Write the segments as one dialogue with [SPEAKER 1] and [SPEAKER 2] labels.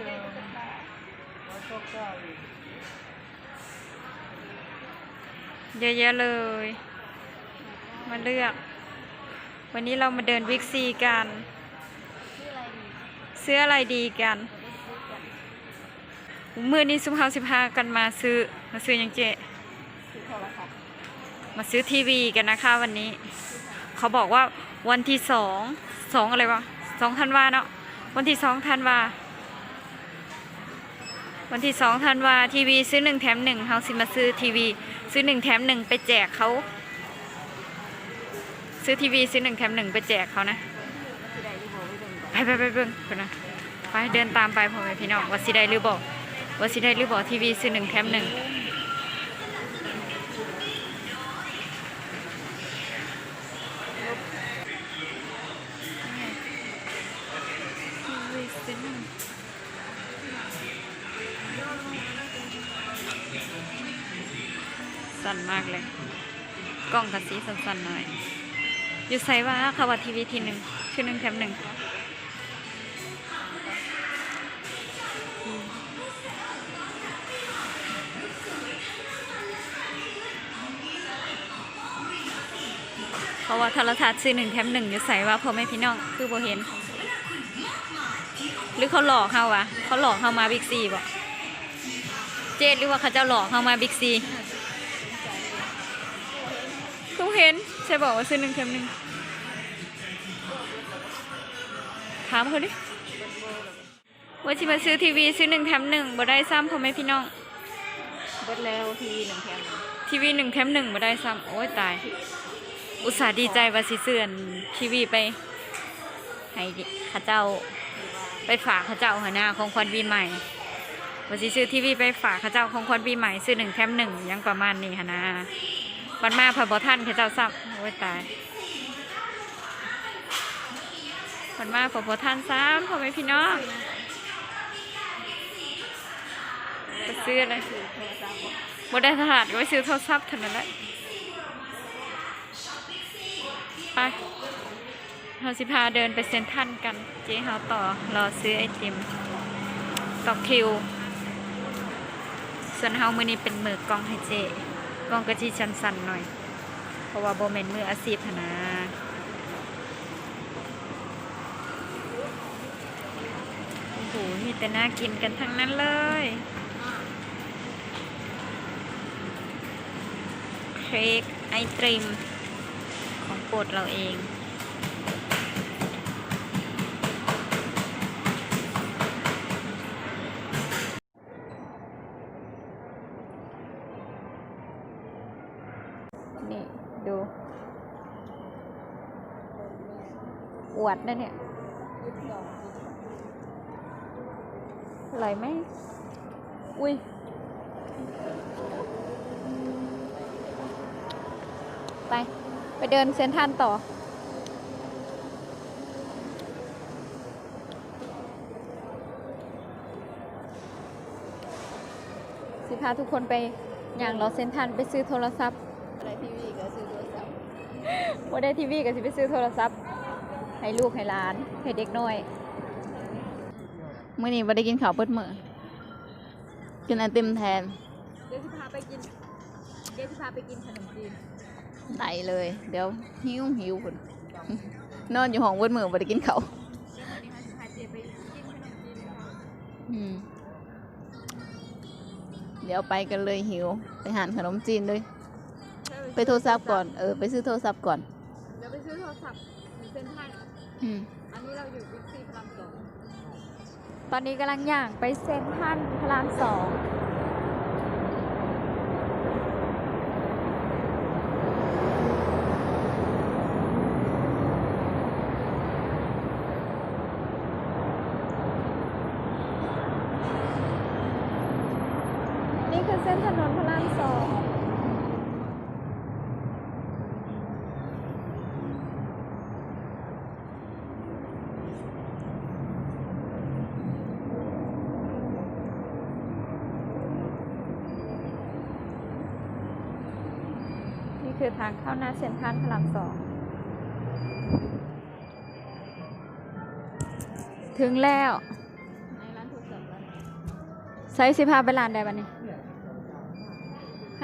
[SPEAKER 1] เชิงร้อยเก้าเก้าอีก
[SPEAKER 2] เยอะแยะเลย มาเลือก วันนี้เรามาเดินวิกซีกัน
[SPEAKER 3] ชื่ออะไรดี
[SPEAKER 2] ซื้ออะไรดีกัน
[SPEAKER 3] จะได้ซื้อกัน
[SPEAKER 2] มือนี้ซุมเฮาสิพากันมาซื้อ มาซื้อยังเจ
[SPEAKER 3] ซื้อโทรศัพท์
[SPEAKER 2] มาซื้อทีวีกันนะคะวันนี้ เขาบอกว่าวันที่สองสองอะไรวะสองธันวาเนาะวันที่สองธันวา วันที่สองธันวาทีวีซื้อหนึ่งแถมหนึ่งเฮาสิมาซื้อทีวี ซื้อหนึ่งแถมหนึ่งไปแจกเขา ซื้อทีวีซื้อหนึ่งแถมหนึ่งไปแจกเขานะ
[SPEAKER 3] ไป
[SPEAKER 2] ไปไปเบิ้งคนนะไปเดินตามไปพ่อแม่พี่น้องว่าสิได้หรือบอกว่าสิได้หรือบอกทีวีซื้อหนึ่งแถมหนึ่ง สั่นมากเลย กล้องกระสีสั่นๆหน่อย อยู่ไซว่าค่ะว่าทีวีทีหนึ่งชื่อหนึ่งแถมหนึ่งเพราะว่าโทรทัศน์ซื้อหนึ่งแถมหนึ่งอยู่ใส่ว่าพ่อแม่พี่น้องคือโบเห็น หรือเขาหลอกเขาวะเขาหลอกเขามาบิ๊กซีบ่เจดหรือว่าเขาเจ้าหลอกเขามาบิ๊กซี เขาเห็นใช่บอกว่าซื้อหนึ่งแถมหนึ่งถามเขาดิว่าที่มาซื้อทีวีซื้อหนึ่งแถมหนึ่งบ่ได้ซ้ำพ่อแม่พี่น้อง
[SPEAKER 3] เบิดแล้วทีวีหนึ่งแถมหนึ่ง
[SPEAKER 2] ทีวีหนึ่งแถมหนึ่งมาได้ซ้ำโอ้ยตาย อุตส่าห์ดีใจว่าสิเสื่อนทีวีไปให้เข้าเจ้าไปฝากเข้าเจ้าหาหน้าของควันปีใหม่ว่าสิซื้อทีวีไปฝากเข้าเจ้าของควันปีใหม่ซื้อหนึ่งแถมหนึ่งหยังประมาณนี้หานะ วันมาพอบอท่านเข้าเจ้าซ้ำโอ้ยตายวันมาพอบอท่านซ้ำพ่อแม่พี่น้องไปซื้ออะไร
[SPEAKER 3] ซื้อโทรศัพท์บ่
[SPEAKER 2] บ่ได้ตลาดก็ไปซื้อโทรศัพท์เท่านั้นแหละไปเราสิพาเดินไปเซ็นทรันกัน เจ๊เฮาต่อรอซื้อไอติมต่อคิว ส่วนเฮามือนี้เป็นมือกองให้เจ๊ กล้องก็จีชันสันหน่อย เพราะว่าโบเมนมืออาชีพนนะโอ้โหมีแต่น่ากินกันทั้งนั้นเลยเค้กไอติมของโปรดเราเอง นี่ ดู อวดนะเนี่ย
[SPEAKER 3] ยี่สิบสอง
[SPEAKER 2] อร่อยไหมอุ้ยไป ไปเดินเซ็นทรันต่อ สิพาทุกคนไปอย่างรอเซ็นทรันไปซื้อโทรศัพท์
[SPEAKER 3] อะไรทีวีก็ซื้อโทรศัพท์
[SPEAKER 2] ว่าได้ทีวีก็สิไปซื้อโทรศัพท์ ให้ลูกให้หลานให้เด็กน้อยมื่อนี้ว่าได้กินข้าวเปิดมือกินไอติมแทน
[SPEAKER 3] เดี๋ยวจะพาไปกิน เดี๋ยวจะพาไปกินขนมจีน
[SPEAKER 2] ไหนเลย เดี๋ยวหิวหิวคนนอนอยู่ห้องเปิดมือว่าได้กินข้าว
[SPEAKER 3] เดี๋ยววันนี้เราจะพาเจไปกินขนมจีนนะคะ
[SPEAKER 2] อืมเดี๋ยวไปกันเลยหิว ไปหานขนมจีนเลย ไปโทรศัพท์ก่อน เออ ไปซื้อโทรศัพท์ก่อน
[SPEAKER 3] เดี๋ยวไปซื้อโทรศัพท์อยู่เซ็นทรัล
[SPEAKER 2] อืม
[SPEAKER 3] อันนี้เราอยู่บิ๊กซีพระรามสอง
[SPEAKER 2] ตอนนี้กำลังย่างไปเซ็นทรัลพระรามสอง นี่คือเส้นถนนพระรามสอง นี่ คือทางเข้าหน้าเซ็นทรัลพระรามสอง ถึงแล้ว
[SPEAKER 3] ในร้
[SPEAKER 4] ส่สิพาไปร้านใดบัดนี้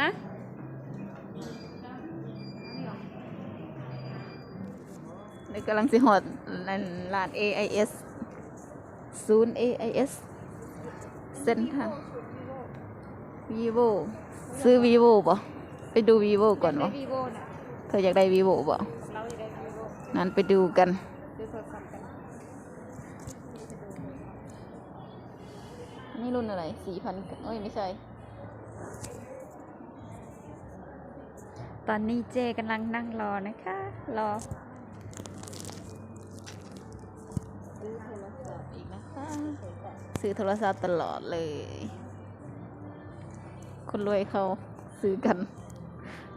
[SPEAKER 4] ฮะ
[SPEAKER 1] นี่กำลังสิหอดร้าน AIS ศูนย์ AIS เซ็นทรัล vivo ซื้อ vivo ป่ะ ไปดู vivo ก่อน
[SPEAKER 2] ได้
[SPEAKER 1] วะ
[SPEAKER 2] วีโวน่ะ
[SPEAKER 1] เธออยากได้ vivo ป่ะ
[SPEAKER 2] เราจะได้วีโว
[SPEAKER 1] นั้นไปดูกัน
[SPEAKER 2] ดูโทรศัพท์กัน
[SPEAKER 1] นี่รุ่นอะไรสี่พันเอ้ยไม่ใช่
[SPEAKER 4] ตอนนี้เจกำลังนั่งรอนะคะ รอ
[SPEAKER 1] ซื้อโทรศัพท์อีกนะคะซื้อโทรศัพท์ตลอดเลย คนรวยเขาซื้อกัน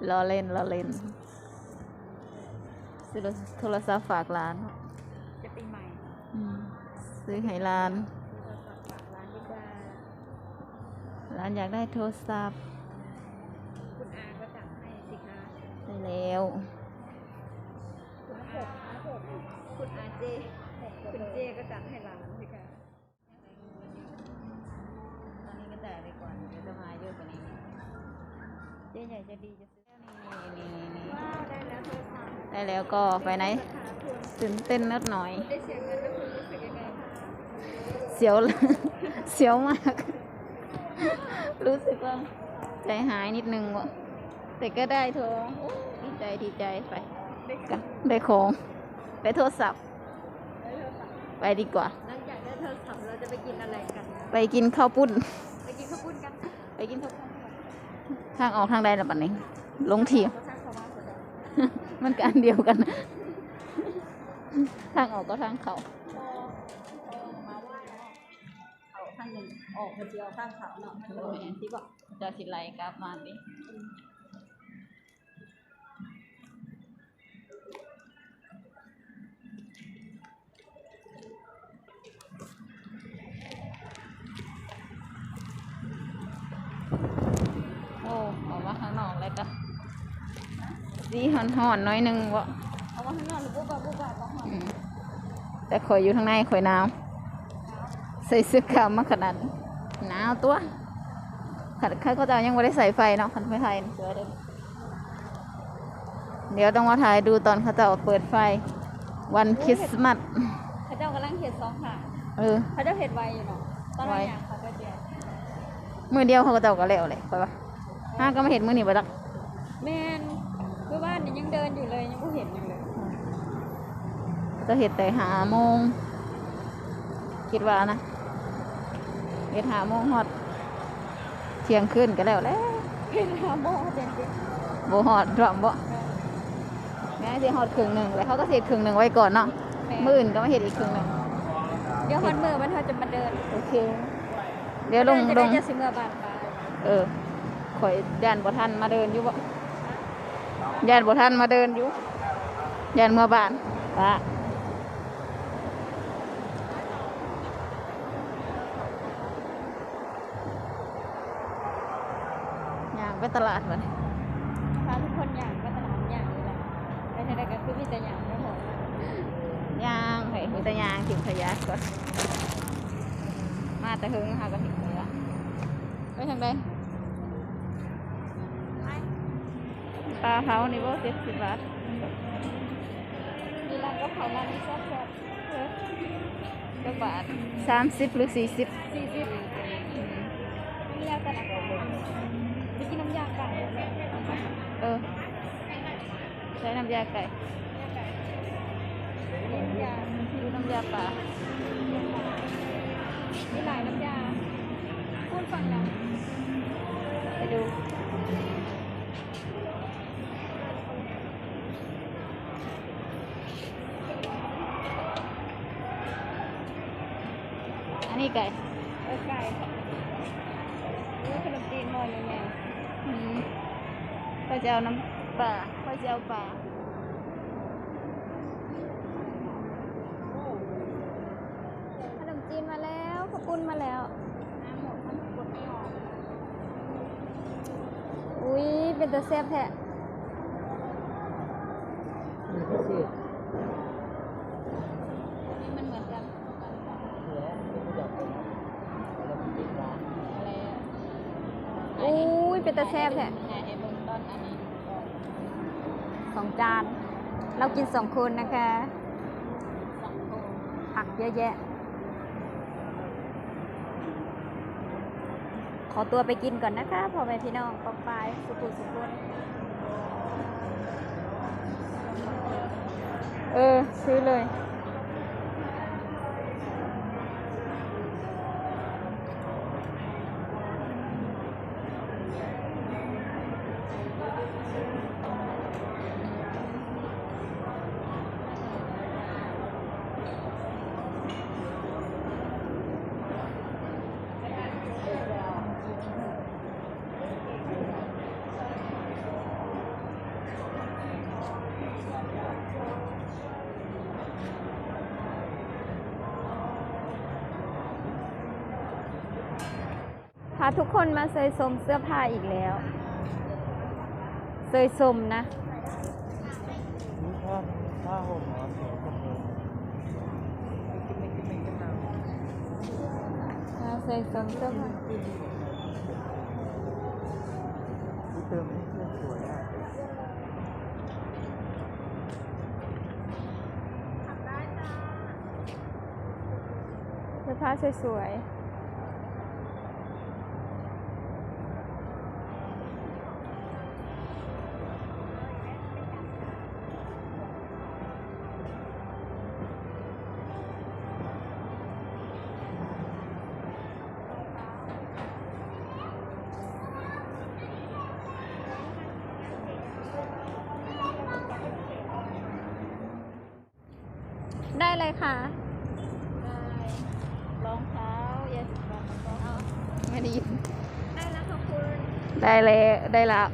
[SPEAKER 1] ล้อเล่นล้อเล่นซื้อโทรศัพท์ฝากร้าน
[SPEAKER 4] จะปีใหม่
[SPEAKER 1] อืมซื้อให้ร้าน
[SPEAKER 2] โทรศัพท์ฝากร้านดีกว่า
[SPEAKER 1] ร้านอยากได้โทรศัพท์
[SPEAKER 2] คุณอาก็จัดให้สิคะ
[SPEAKER 1] ได้แล้ว
[SPEAKER 2] คุณอาคุณอาเจคุณเจก็จัดให้ร้านสิคะ
[SPEAKER 1] ตอนนี้ก็จ่ายไปก่อนเดี๋ยวจะมาเยอะกว่านี้
[SPEAKER 4] เจ๊ใหญ่จะดีจะซื้อ
[SPEAKER 1] นี่นี่นี่
[SPEAKER 2] ว้าวได้แล้วโทรศัพท์
[SPEAKER 1] ได้แล้วก็ไปไหน
[SPEAKER 2] คุณ
[SPEAKER 1] ตื่นเต้นนิดหน่อย
[SPEAKER 2] ได้เสียเงินแล้วคุณรู้สึกยังไงคะ
[SPEAKER 1] เสียว เสียวมาก รู้สึกว่าใจหายนิดนึงว่ะแต่ก็ได้โทรโอ้ดีใจดีใจไป
[SPEAKER 2] ได้
[SPEAKER 1] กะได้ของได้โทรศัพท์
[SPEAKER 2] ได้โทรศัพท์
[SPEAKER 1] ไปดีกว่า
[SPEAKER 2] หลังจากได้โทรศัพท์เราจะไปกินอะไรกัน
[SPEAKER 1] ไปกินข้าวปุ้น
[SPEAKER 2] ไปกินข้าวปุ้นกัน
[SPEAKER 1] ไปกินข้าวปุ้น ทางออกทางใดละบัดนี้ ลงเทียม
[SPEAKER 2] เขาสร้างเขาว่าคนเดียว
[SPEAKER 1] มันก็อันเดียวกัน ทางออกก็ทางเขา
[SPEAKER 2] มาไหว้เนาะเขาข้างหนึ่งออกคนเดียวข้างเขาเนาะมันเป็นอย่างที่บอก
[SPEAKER 1] จะสิไลกลับมาดิโอ้ออกมาข้างนอกเลยก็ สีหอนหอนๆหน้อยหนึงวะ
[SPEAKER 2] เอาว่าข้างนอกหรือปุ๊บปุ๊บปุ๊บปุ๊บต้องหอ
[SPEAKER 1] อืมแต่ข่อยอยู่ข้างในข่อยหนาวใส่เสื้อขาวมาขนาดนี้หนาวตัวขัดข้าก็จะยังไม่ได้ใส่ไฟเนาะขันไฟไทยเสือเด้อเดี๋ยวต้องมาถ่ายดูตอนเขาจะเปิดไฟ วันคริสต์มาส
[SPEAKER 2] เขาเจ้ากำลังเห็ดสองค่ะ
[SPEAKER 1] เออ
[SPEAKER 2] เขาเจ้าเห็ดไวอยู่เนาะตอน
[SPEAKER 1] ไว
[SPEAKER 2] นั้นอย่างเขาก็เดียว
[SPEAKER 1] มือเดียวเขาก็จะก็แล้วเลยไปปะห้าก็ไม่เห็นมือหนีไปดัก
[SPEAKER 2] แมน เมื่อวานนี่ยังเดินอยู่เลยยังไม่เห็นอยู่เลย
[SPEAKER 1] จะเห็นแต่หาโมง คิดว่านะเห็นหาโมงฮอดเที่ยงคืนก็แล้วแหล้ว
[SPEAKER 2] เห็นหาโมงเป็นจริง
[SPEAKER 1] โบฮอดรอมบ่แม่สิฮอดครึ่งหนึ่งแล้วเขาก็เสร็จครึ่งหนึ่งไว้ก่อนเนาะมื่อื่นก็มาเห็นอีกครึ่งหนึ่ง
[SPEAKER 2] เดี๋ยวคนมือมันเขาจะมาเดิน
[SPEAKER 1] โอเค เดี๋ยวลง
[SPEAKER 2] จะ
[SPEAKER 1] ล
[SPEAKER 2] ได้
[SPEAKER 1] ง
[SPEAKER 2] จะสิเมื่อบานไป
[SPEAKER 1] เออข่อยย่านบ่ทันมาเดินอยู่บ่ ย่านบ่ทันมาเดินอยู่ย่านเมื่อบ้านป้าย่างไปตลาดบัดนี้
[SPEAKER 2] พาทุกคนอย่างก็ตลาดอย่างนี่แหละไปทางใดก็คือมีแต่อย่างไม่หมด
[SPEAKER 1] ย่างให้มีแต่ย่างทิ้งขยะก่อนมาแต่หึงหาก็ทิ้งขยะไปทางใด ปลาเผานี่บ่เจ็ดสิบบาท
[SPEAKER 2] มีร้านกะเพราร้านนี้แซ่บ
[SPEAKER 1] เออจักบาทสามสิบหรือสี่สิบ
[SPEAKER 2] ๆสี่สิบมียากันอะไรไปกินน้ำยาไก่
[SPEAKER 1] เออใช้น้ำยาไก่
[SPEAKER 2] น้ำยา
[SPEAKER 1] ดูน้ำยาปลา
[SPEAKER 2] มีหลายน้ำยาพูดฟังนะ
[SPEAKER 1] ไปดู อันนี้ ไก่
[SPEAKER 2] เออไก่นี่ขนมจีนหม้อใหญ่
[SPEAKER 1] อืมก็จะเอาน้ำปลาก็จะเอาปลา
[SPEAKER 2] ๆขนมจีนมาแล้วข้าวปุ้นมาแล้วน้ำหมดมันกดไม่ออกอุ้ยเป็นตัวแซ่บแท้
[SPEAKER 1] นี่มันเหมือนกันอะไร
[SPEAKER 2] ยเป็นตาแซ่บแท้
[SPEAKER 3] แม่ให้เบิ่งตอนอันนี้ก่อน
[SPEAKER 2] สองจาน เรากินสองคนนะคะ
[SPEAKER 3] สองโล
[SPEAKER 2] ผักเยอะแยะ ขอตัวไปกินก่อนนะคะพ่อแม่พี่น้องปองปายสุขุสุขุนเออ ซื้อเลย พาทุกคนมาเซยสมเสื้อผ้าอีกแล้วเซยสมนะ
[SPEAKER 5] นี่ผ้าผ้าห่มเหรอสวยจังเลยกินไม่กินไม่กันเอา
[SPEAKER 2] มาเซยสมเสื้อผ้า
[SPEAKER 5] เติมให้เสื้อสวยอะ
[SPEAKER 2] เสื้อผ้าสวยๆ เลยค่ะ
[SPEAKER 3] รองเท้ายาสีฟันแล้วก็
[SPEAKER 1] ไม่ได้ยิน
[SPEAKER 2] ได้แล้วขอบคุณ
[SPEAKER 1] ได้แล้ว ได้แล้ว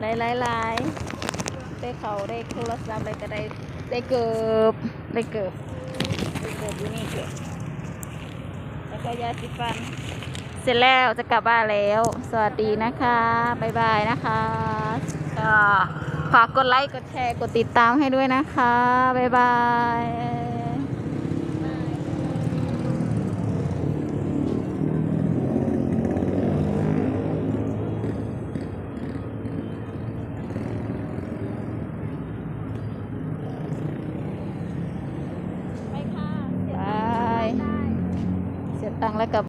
[SPEAKER 1] หลายหลายหลายได้เขาได้โทรศัพท์อะไรก็ได้ได้เกือบได้เกือบได้เกือบอยู่นี่เกือบแล้วก็ยาสีฟัน เสร็จแล้วจะกลับบ้านแล้ว สวัสดีนะคะ บ๊ายบายนะคะก็ ฝากกดไลค์ กดแชร์ กดติดตามให้ด้วยนะคะ บ๊ายบาย